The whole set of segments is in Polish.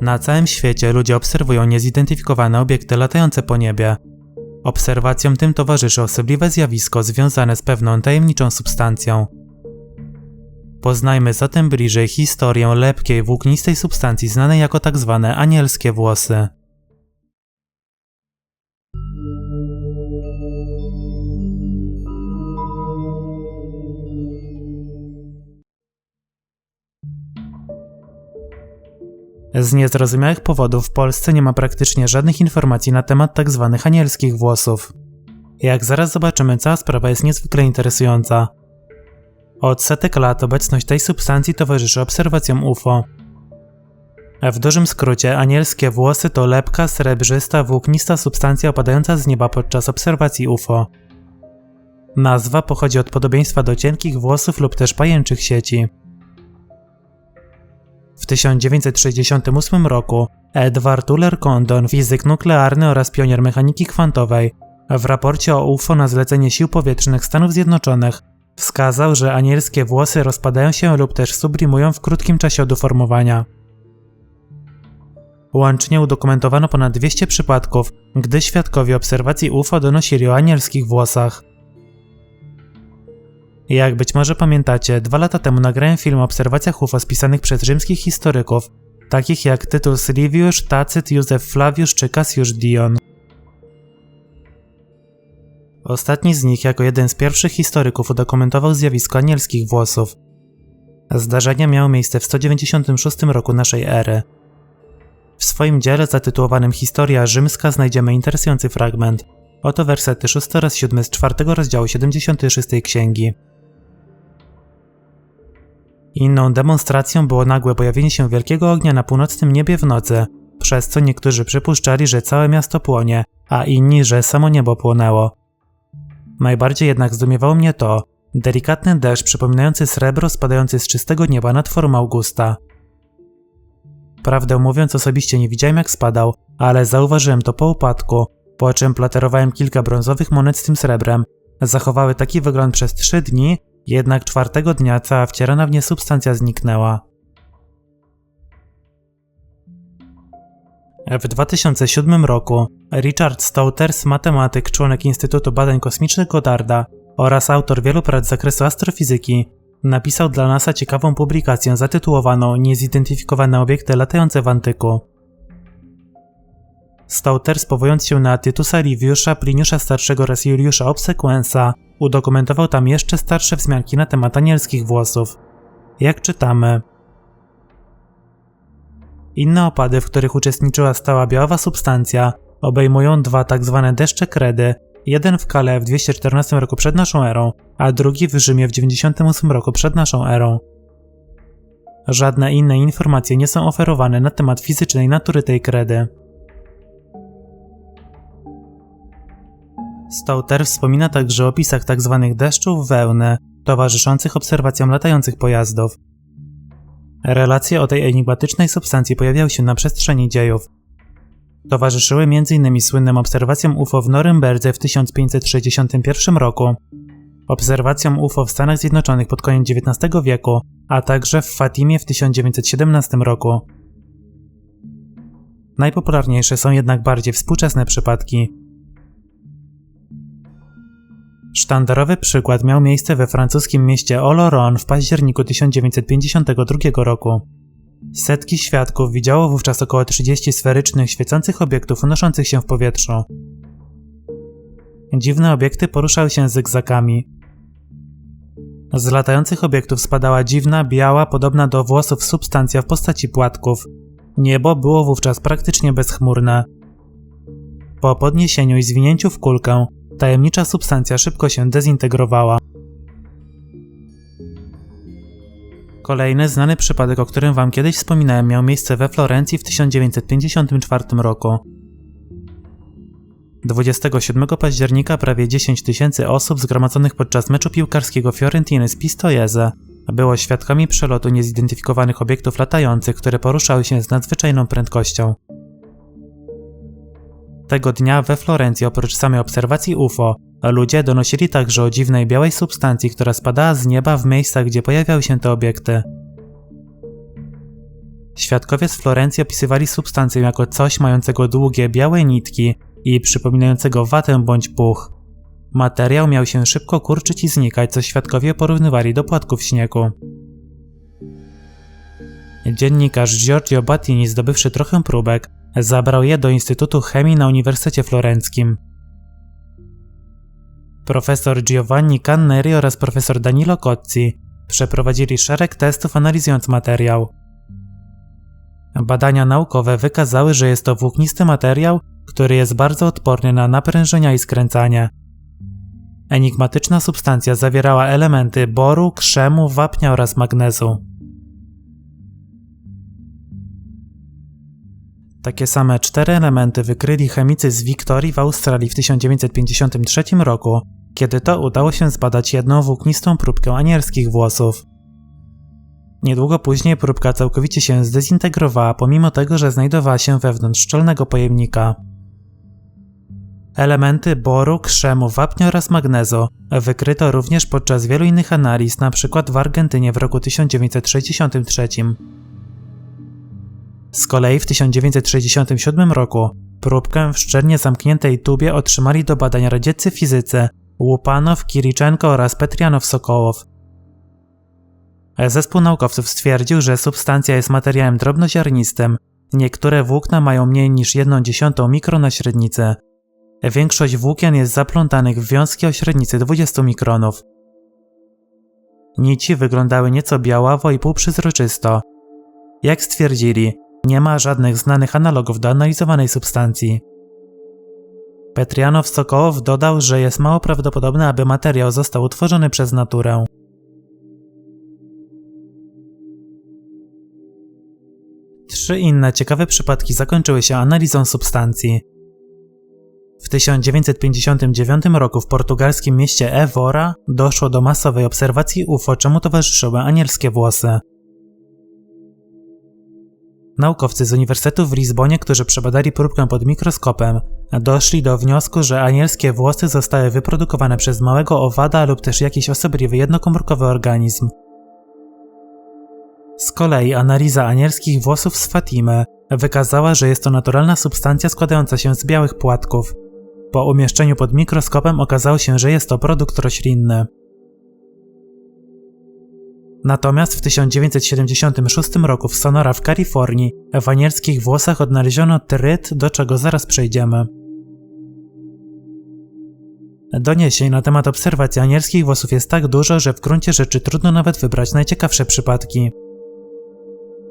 Na całym świecie ludzie obserwują niezidentyfikowane obiekty latające po niebie. Obserwacjom tym towarzyszy osobliwe zjawisko związane z pewną tajemniczą substancją. Poznajmy zatem bliżej historię lepkiej, włóknistej substancji znanej jako tak zwane anielskie włosy. Z niezrozumiałych powodów w Polsce nie ma praktycznie żadnych informacji na temat tzw. Tak anielskich włosów. Jak zaraz zobaczymy, cała sprawa jest niezwykle interesująca. Od setek lat obecność tej substancji towarzyszy obserwacjom UFO. W dużym skrócie, anielskie włosy to lepka, srebrzysta, włóknista substancja opadająca z nieba podczas obserwacji UFO. Nazwa pochodzi od podobieństwa do cienkich włosów lub też pajęczych sieci. W 1968 roku Edward Uller Condon, fizyk nuklearny oraz pionier mechaniki kwantowej, w raporcie o UFO na zlecenie Sił Powietrznych Stanów Zjednoczonych wskazał, że anielskie włosy rozpadają się lub też sublimują w krótkim czasie od uformowania. Łącznie udokumentowano ponad 200 przypadków, gdy świadkowie obserwacji UFO donosili o anielskich włosach. Jak być może pamiętacie, dwa lata temu nagrałem film o obserwacjach UFO spisanych przez rzymskich historyków, takich jak Tytus Livius, Tacyt, Józef Flavius czy Cassius Dion. Ostatni z nich jako jeden z pierwszych historyków udokumentował zjawisko anielskich włosów. Zdarzenia miało miejsce w 196 roku naszej ery. W swoim dziele zatytułowanym Historia Rzymska znajdziemy interesujący fragment. Oto wersety 6 oraz 7 z 4 rozdziału 76 księgi. Inną demonstracją było nagłe pojawienie się wielkiego ognia na północnym niebie w nocy, przez co niektórzy przypuszczali, że całe miasto płonie, a inni, że samo niebo płonęło. Najbardziej jednak zdumiewało mnie to, delikatny deszcz przypominający srebro spadający z czystego nieba nad forum Augusta. Prawdę mówiąc, osobiście nie widziałem jak spadał, ale zauważyłem to po upadku, po czym platerowałem kilka brązowych monet z tym srebrem. Zachowały taki wygląd przez trzy dni, jednak czwartego dnia cała wcierana w nie substancja zniknęła. W 2007 roku Richard Stouters, matematyk, członek Instytutu Badań Kosmicznych Godarda oraz autor wielu prac z zakresu astrofizyki, napisał dla NASA ciekawą publikację zatytułowaną Niezidentyfikowane obiekty latające w antyku. Stouters, powołując się na Tytusa Liviusza, Pliniusza Starszego oraz Juliusza Obsequensa, udokumentował tam jeszcze starsze wzmianki na temat anielskich włosów. Jak czytamy, inne opady, w których uczestniczyła stała białowa substancja, obejmują dwa tzw. Tak deszcze kredy, jeden w Kale w 214 roku przed naszą erą, a drugi w Rzymie w 98 roku przed naszą erą. Żadne inne informacje nie są oferowane na temat fizycznej natury tej kredy. Stouter wspomina także o opisach tzw. Tak deszczów wełny, towarzyszących obserwacjom latających pojazdów. Relacje o tej enigmatycznej substancji pojawiały się na przestrzeni dziejów. Towarzyszyły m.in. słynnym obserwacjom UFO w Norymberdze w 1561 roku, obserwacjom UFO w Stanach Zjednoczonych pod koniec XIX wieku, a także w Fatimie w 1917 roku. Najpopularniejsze są jednak bardziej współczesne przypadki, Sztandarowy przykład miał miejsce we francuskim mieście Oloron w październiku 1952 roku. Setki świadków widziało wówczas około 30 sferycznych, świecących obiektów unoszących się w powietrzu. Dziwne obiekty poruszały się zygzakami. Z latających obiektów spadała dziwna, biała, podobna do włosów substancja w postaci płatków. Niebo było wówczas praktycznie bezchmurne. Po podniesieniu i zwinięciu w kulkę, tajemnicza substancja szybko się dezintegrowała. Kolejny znany przypadek, o którym wam kiedyś wspominałem, miał miejsce we Florencji w 1954 roku. 27 października prawie 10 tysięcy osób zgromadzonych podczas meczu piłkarskiego Fiorentiny z Pistoiese było świadkami przelotu niezidentyfikowanych obiektów latających, które poruszały się z nadzwyczajną prędkością. Tego dnia we Florencji oprócz samej obserwacji UFO, ludzie donosili także o dziwnej białej substancji, która spadała z nieba w miejscach, gdzie pojawiały się te obiekty. Świadkowie z Florencji opisywali substancję jako coś mającego długie, białe nitki i przypominającego watę bądź puch. Materiał miał się szybko kurczyć i znikać, co świadkowie porównywali do płatków śniegu. Dziennikarz Giorgio Battini, zdobywszy trochę próbek, zabrał je do Instytutu Chemii na Uniwersytecie Florenckim. Profesor Giovanni Canneri oraz profesor Danilo Cozzi przeprowadzili szereg testów analizując materiał. Badania naukowe wykazały, że jest to włóknisty materiał, który jest bardzo odporny na naprężenia i skręcanie. Enigmatyczna substancja zawierała elementy boru, krzemu, wapnia oraz magnezu. Takie same cztery elementy wykryli chemicy z Wiktorii w Australii w 1953 roku, kiedy to udało się zbadać jedną włóknistą próbkę anielskich włosów. Niedługo później próbka całkowicie się zdezintegrowała, pomimo tego, że znajdowała się wewnątrz szczelnego pojemnika. Elementy boru, krzemu, wapnia oraz magnezu wykryto również podczas wielu innych analiz, np. w Argentynie w roku 1963. Z kolei w 1967 roku próbkę w szczelnie zamkniętej tubie otrzymali do badań radzieccy fizycy Łupanow, Kiriczenko oraz Petrianow-Sokołow. Zespół naukowców stwierdził, że substancja jest materiałem drobnoziarnistym. Niektóre włókna mają mniej niż 1,1 mikro na średnicy. Większość włókien jest zaplątanych w wiązki o średnicy 20 mikronów. Nici wyglądały nieco białawo i półprzezroczysto. Jak stwierdzili, nie ma żadnych znanych analogów do analizowanej substancji. Petrianow-Sokołow dodał, że jest mało prawdopodobne, aby materiał został utworzony przez naturę. Trzy inne ciekawe przypadki zakończyły się analizą substancji. W 1959 roku w portugalskim mieście Evora doszło do masowej obserwacji UFO, czemu towarzyszyły anielskie włosy. Naukowcy z Uniwersytetu w Lizbonie, którzy przebadali próbkę pod mikroskopem, doszli do wniosku, że anielskie włosy zostały wyprodukowane przez małego owada lub też jakiś osobliwy jednokomórkowy organizm. Z kolei analiza anielskich włosów z Fatimy wykazała, że jest to naturalna substancja składająca się z białych płatków. Po umieszczeniu pod mikroskopem okazało się, że jest to produkt roślinny. Natomiast w 1976 roku w Sonora w Kalifornii w anielskich włosach odnaleziono tryt, do czego zaraz przejdziemy. Doniesień na temat obserwacji anielskich włosów jest tak dużo, że w gruncie rzeczy trudno nawet wybrać najciekawsze przypadki.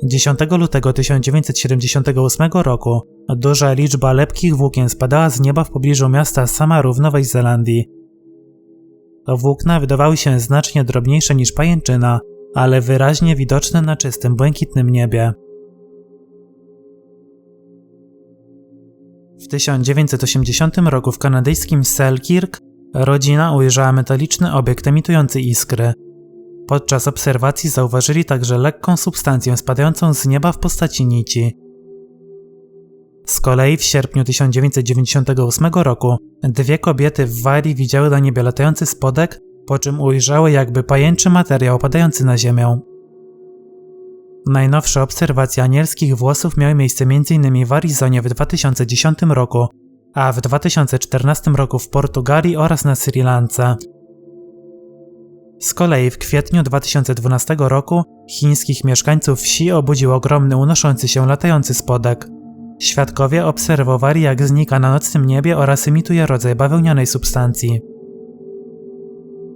10 lutego 1978 roku duża liczba lepkich włókien spadała z nieba w pobliżu miasta Samaru w Nowej Zelandii. Włókna wydawały się znacznie drobniejsze niż pajęczyna, ale wyraźnie widoczne na czystym, błękitnym niebie. W 1980 roku w kanadyjskim Selkirk rodzina ujrzała metaliczny obiekt emitujący iskry. Podczas obserwacji zauważyli także lekką substancję spadającą z nieba w postaci nici. Z kolei w sierpniu 1998 roku dwie kobiety w Walii widziały na niebie latający spodek po czym ujrzały jakby pajęczy materiał opadający na ziemię. Najnowsze obserwacje anielskich włosów miały miejsce m.in. w Arizonie w 2010 roku, a w 2014 roku w Portugalii oraz na Sri Lance. Z kolei w kwietniu 2012 roku chińskich mieszkańców wsi obudził ogromny unoszący się latający spodek. Świadkowie obserwowali jak znika na nocnym niebie oraz imituje rodzaj bawełnianej substancji.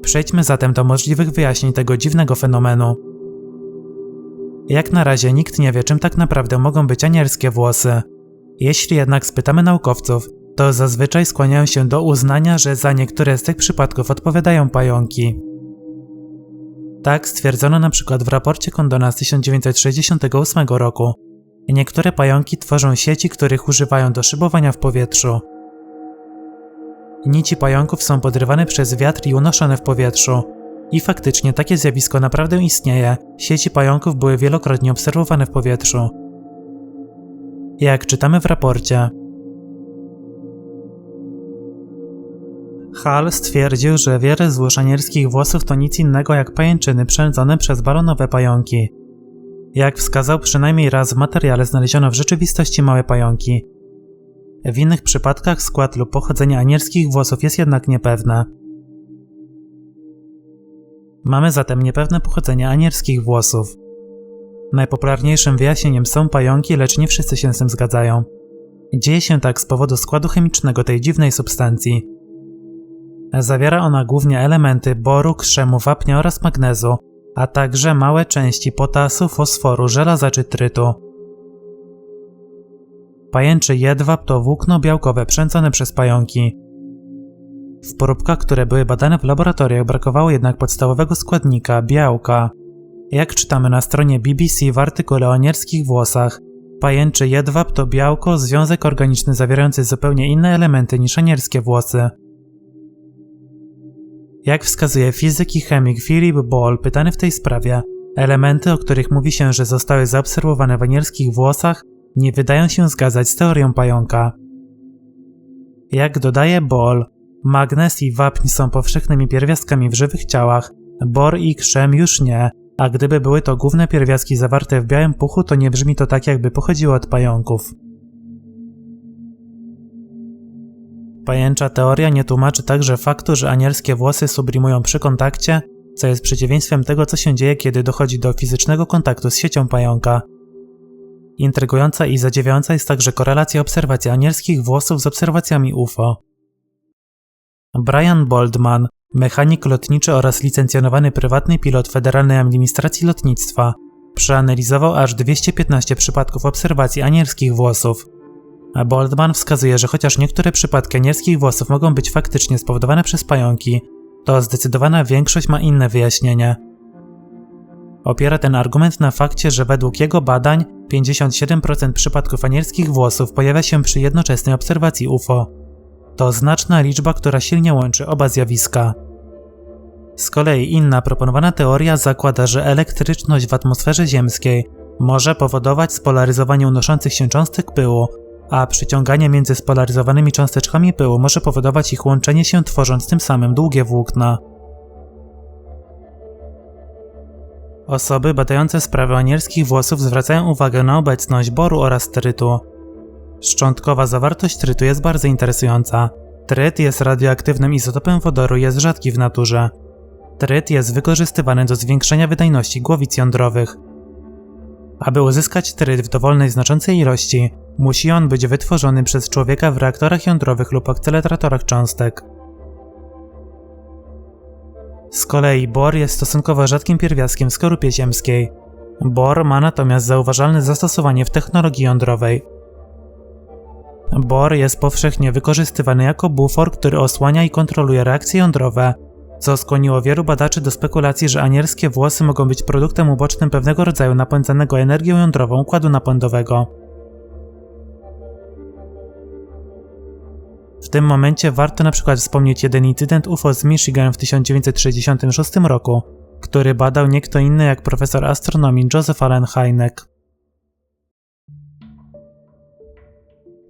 Przejdźmy zatem do możliwych wyjaśnień tego dziwnego fenomenu. Jak na razie nikt nie wie, czym tak naprawdę mogą być anielskie włosy. Jeśli jednak spytamy naukowców, to zazwyczaj skłaniają się do uznania, że za niektóre z tych przypadków odpowiadają pająki. Tak stwierdzono na przykład w raporcie Kondona z 1968 roku. Niektóre pająki tworzą sieci, których używają do szybowania w powietrzu. Nici pająków są podrywane przez wiatr i unoszone w powietrzu. I faktycznie takie zjawisko naprawdę istnieje. Sieci pająków były wielokrotnie obserwowane w powietrzu. Jak czytamy w raporcie, Hall stwierdził, że złóż anielskich włosów to nic innego jak pajęczyny przędzone przez balonowe pająki. Jak wskazał przynajmniej raz w materiale znaleziono w rzeczywistości małe pająki. W innych przypadkach skład lub pochodzenie anielskich włosów jest jednak niepewne. Mamy zatem niepewne pochodzenie anielskich włosów. Najpopularniejszym wyjaśnieniem są pająki, lecz nie wszyscy się z tym zgadzają. Dzieje się tak z powodu składu chemicznego tej dziwnej substancji. Zawiera ona głównie elementy boru, krzemu, wapnia oraz magnezu, a także małe części potasu, fosforu, żelaza czy trytu. Pajęczy jedwab to włókno białkowe przęcone przez pająki. W poróbkach, które były badane w laboratoriach, brakowało jednak podstawowego składnika białka. Jak czytamy na stronie BBC w artykule o nierskich włosach, pajęczy jedwab to białko, związek organiczny zawierający zupełnie inne elementy niż anierskie włosy. Jak wskazuje fizyk i chemik Philip Ball, pytany w tej sprawie, elementy, o których mówi się, że zostały zaobserwowane w anielskich włosach, nie wydają się zgadzać z teorią pająka. Jak dodaje Ball, magnez i wapń są powszechnymi pierwiastkami w żywych ciałach, bor i krzem już nie, a gdyby były to główne pierwiastki zawarte w białym puchu, to nie brzmi to tak, jakby pochodziło od pająków. Pajęcza teoria nie tłumaczy także faktu, że anielskie włosy sublimują przy kontakcie, co jest przeciwieństwem tego, co się dzieje, kiedy dochodzi do fizycznego kontaktu z siecią pająka. Intrygująca i zadziwiająca jest także korelacja obserwacji anielskich włosów z obserwacjami UFO. Brian Boldman, mechanik lotniczy oraz licencjonowany prywatny pilot Federalnej Administracji Lotnictwa, przeanalizował aż 215 przypadków obserwacji anielskich włosów. Boldman wskazuje, że chociaż niektóre przypadki anielskich włosów mogą być faktycznie spowodowane przez pająki, to zdecydowana większość ma inne wyjaśnienie. Opiera ten argument na fakcie, że według jego badań 57% przypadków anielskich włosów pojawia się przy jednoczesnej obserwacji UFO. To znaczna liczba, która silnie łączy oba zjawiska. Z kolei inna proponowana teoria zakłada, że elektryczność w atmosferze ziemskiej może powodować spolaryzowanie unoszących się cząstek pyłu, a przyciąganie między spolaryzowanymi cząsteczkami pyłu może powodować ich łączenie się, tworząc tym samym długie włókna. Osoby badające sprawy anielskich włosów zwracają uwagę na obecność boru oraz trytu. Szczątkowa zawartość trytu jest bardzo interesująca. Tryt jest radioaktywnym izotopem wodoru i jest rzadki w naturze. Tryt jest wykorzystywany do zwiększenia wydajności głowic jądrowych. Aby uzyskać tryt w dowolnej znaczącej ilości, musi on być wytworzony przez człowieka w reaktorach jądrowych lub akceleratorach cząstek. Z kolei bor jest stosunkowo rzadkim pierwiastkiem w skorupie ziemskiej. Bor ma natomiast zauważalne zastosowanie w technologii jądrowej. Bor jest powszechnie wykorzystywany jako bufor, który osłania i kontroluje reakcje jądrowe, co skłoniło wielu badaczy do spekulacji, że anielskie włosy mogą być produktem ubocznym pewnego rodzaju napędzanego energią jądrową układu napędowego. Tym momencie warto na przykład wspomnieć jeden incydent UFO z Michigan w 1966 roku, który badał nie kto inny jak profesor astronomii Joseph Allen Hynek.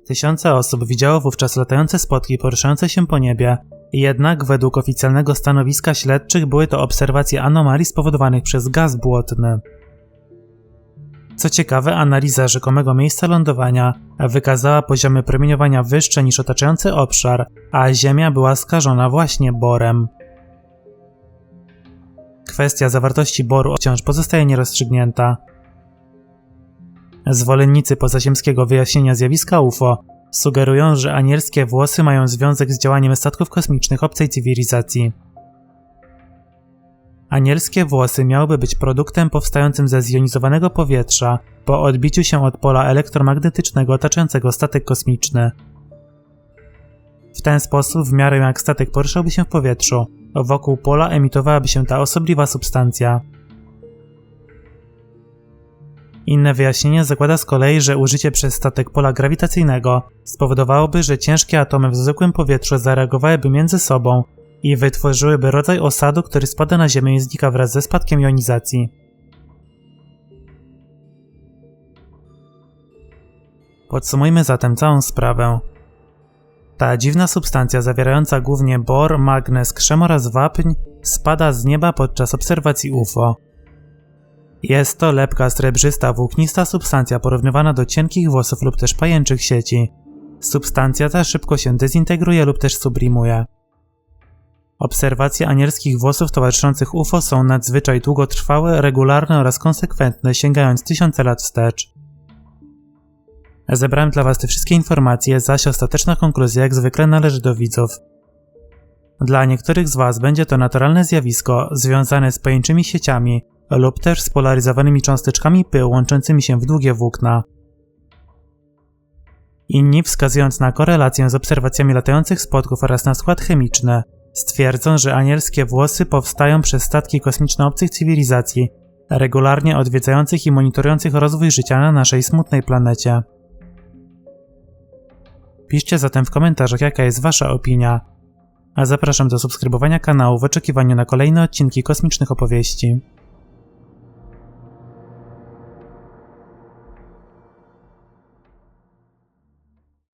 Tysiące osób widziało wówczas latające spotki poruszające się po niebie, jednak według oficjalnego stanowiska śledczych były to obserwacje anomalii spowodowanych przez gaz błotny. Co ciekawe, analiza rzekomego miejsca lądowania wykazała poziomy promieniowania wyższe niż otaczający obszar, a Ziemia była skażona właśnie borem. Kwestia zawartości boru wciąż pozostaje nierozstrzygnięta. Zwolennicy pozaziemskiego wyjaśnienia zjawiska UFO sugerują, że anielskie włosy mają związek z działaniem statków kosmicznych obcej cywilizacji. Anielskie włosy miałyby być produktem powstającym ze zjonizowanego powietrza po odbiciu się od pola elektromagnetycznego otaczającego statek kosmiczny. W ten sposób, w miarę jak statek poruszałby się w powietrzu, wokół pola emitowałaby się ta osobliwa substancja. Inne wyjaśnienie zakłada z kolei, że użycie przez statek pola grawitacyjnego spowodowałoby, że ciężkie atomy w zwykłym powietrzu zareagowałyby między sobą i wytworzyłyby rodzaj osadu, który spada na Ziemię i znika wraz ze spadkiem jonizacji. Podsumujmy zatem całą sprawę. Ta dziwna substancja zawierająca głównie bor, magnez, krzem oraz wapń spada z nieba podczas obserwacji UFO. Jest to lepka srebrzysta, włóknista substancja porównywana do cienkich włosów lub też pajęczych sieci. Substancja ta szybko się dezintegruje lub też sublimuje. Obserwacje anielskich włosów towarzyszących UFO są nadzwyczaj długotrwałe, regularne oraz konsekwentne, sięgając tysiące lat wstecz. Zebrałem dla Was te wszystkie informacje, zaś ostateczna konkluzja jak zwykle należy do widzów. Dla niektórych z Was będzie to naturalne zjawisko związane z pojęczymi sieciami lub też z polaryzowanymi cząsteczkami pyłu łączącymi się w długie włókna. Inni, wskazując na korelację z obserwacjami latających spotków oraz na skład chemiczny, stwierdzą, że anielskie włosy powstają przez statki kosmiczne obcych cywilizacji, regularnie odwiedzających i monitorujących rozwój życia na naszej smutnej planecie. Piszcie zatem w komentarzach, jaka jest Wasza opinia. A zapraszam do subskrybowania kanału w oczekiwaniu na kolejne odcinki kosmicznych opowieści.